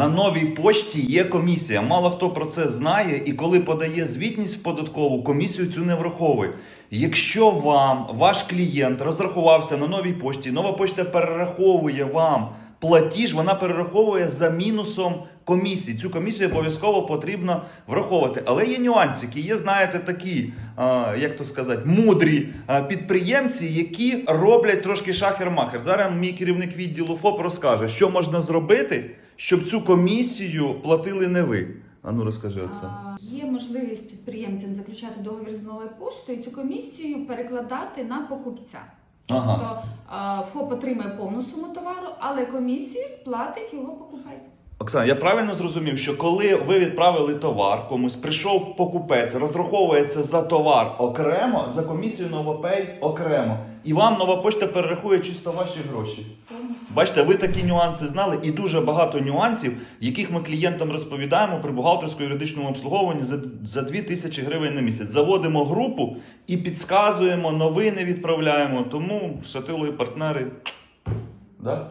На новій пошті є комісія. Мало хто про це знає, і коли подає звітність в податкову, комісію цю не враховує. Якщо вам ваш клієнт розрахувався на новій пошті, нова пошта перераховує вам платіж, вона перераховує за мінусом комісії. Цю комісію обов'язково потрібно враховувати. Але є нюансики, є, знаєте, такі, як то сказати, мудрі підприємці, які роблять трошки шахер-махер. Зараз мій керівник відділу ФОП розкаже, що можна зробити, щоб цю комісію платили не ви. А ну розкажи, Оксана. Є можливість підприємцям заключати договір з новою поштою і цю комісію перекладати на покупця. Ага. Тобто ФОП отримує повну суму товару, але комісію сплатить його покупець. Оксана, я правильно зрозумів, що коли ви відправили товар комусь, прийшов покупець, розраховується за товар окремо, за комісію Новопей окремо. І вам нова пошта перерахує чисто ваші гроші. Бачите, ви такі нюанси знали, і дуже багато нюансів, яких ми клієнтам розповідаємо при бухгалтерсько-юридичному обслуговуванні за, за 2 тисячі гривень на місяць. Заводимо групу і підказуємо, новини відправляємо. Тому шатило і партнери. Да?